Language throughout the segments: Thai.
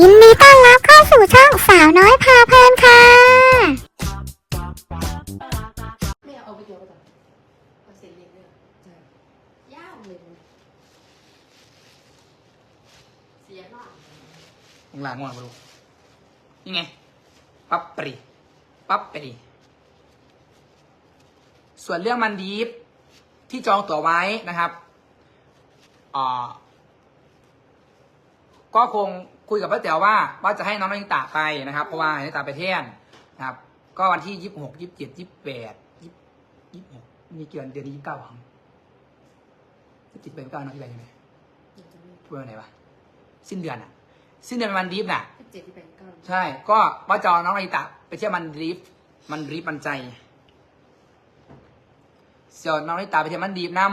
ยินดีต้อนรับเข้าสู่ช่องสาวน้อยพาเพลินค่ะ ไม่เอาเอาไปเดียวไปก่อนเอาเศษเล็กเลยใช่ยาวเลยมันเสียหน่อยข้างลางง่วงปะลูกนี่ไง ปั๊บปรีปั๊บปรีส่วนเรื่องมันดีฟที่จองตั๋วไว้นะครับอ่า ก็คงคุยกับป้าแต๋วว่าว่าจะให้น้องนาริตะไปนะครับ เพราะว่านาริตะไปเที่ยนนะครับ ก็วันที่ยี่สิบหกยี่สิบเจ็ดยี่สิบแปดยี่สิบหกมีเกี่ยวเดือนที่ยี่สิบเก้าของยี่สิบเจ็ดยี่สิบเก้าน้องที่ไปยังไงอยากจะไม่ช่วยวันไหนวะสิ้นเดือนอะ สิ้นเดือนเป็นวันดีฟน่ะสิบเจ็ดที่แปดเก้าใช่ ก็ว่าจะเอาน้องนาริตะไปเที่ยวมันดรีฟมันดรีฟมันใจเสี่ยวน้องนาริตะไปเที่ยวมันดรีฟนํ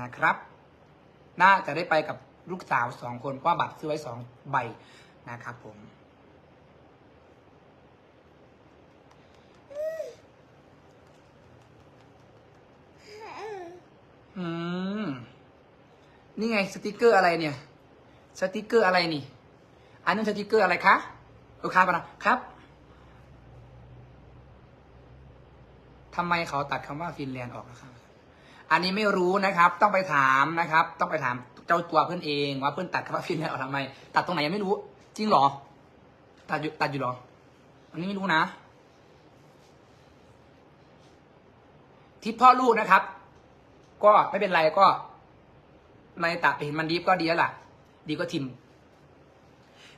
นะครับ น่าจะได้ไปกับลูกสาวสองคนเพราะบัตรซื้อไว้สองใบนะครับผมอืมนี่ไงสติกเกอร์อะไรเนี่ย สติกเกอร์อะไรนี่ อันนั้นสติกเกอร์อะไรคะลูกค้าปะนะครับทำไมเขาตัดคำว่าฟินแลนด์ออกนะครับ อันนี้ไม่รู้นะครับ ต้องไปถามนะครับ ต้องไปถามเจ้าตัวเพื่อนเองว่าเพื่อนตัดคำว่าฟินแลนด์ออกทำไม ตัดตรงไหนยังไม่รู้ จริงเหรอ ตัดอยู่ตัดอยู่หรอ อันนี้ไม่รู้นะทิศพ่อลูกนะครับ ก็ไม่เป็นไรก็ในตะไปเห็นมันดีฟก็ดีแล้วล่ะ ดีก็ทิม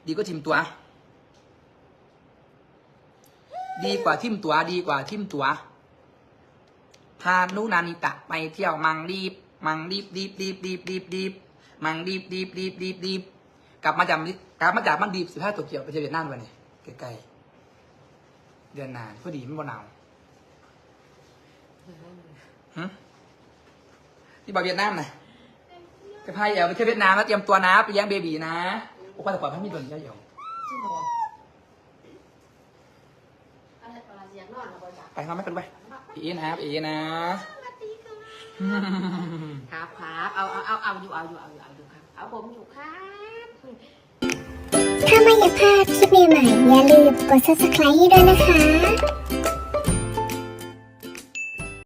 ดีก็ทิมตัว ดีกว่าทิมตัว ดีกว่าทิมตัว พานุนานิตะไปเที่ยวมังรีบ มังรีบรีบรีบรีบรีบรีบมังรีบรีบรีบรีบรีบกลับมาจากกลับมาจากมันดีบสิบห้าตัวเกี่ยวไปเที่ยวเวียดนามวันนี้ใกล้ๆเดือนหนานพอดีมันบ่หนาวหึที่บอกเวียดนามนะจะพาเอ๋วไปเที่ยวเวียดนามแล้วเตรียมตัวนะไปเลี้ยงเบบีนะโอ้ป้าแต่ก่อนพามีโดนเยอะอยู่จริงเหรออะไรอะไรเสียงนอนเหรอบริษัทไปมาไม่เป็นไปอีนะครับอีนะ ครับครับเอาเอาเอาเอาอยู่เอาอยู่เอาอยู่เอาอยู่ครับ เอาผมอยู่ครับ ถ้าไม่อยากพลาดคลิปใหม่ๆอย่าลืมกด subscribe ให้ด้วยนะคะ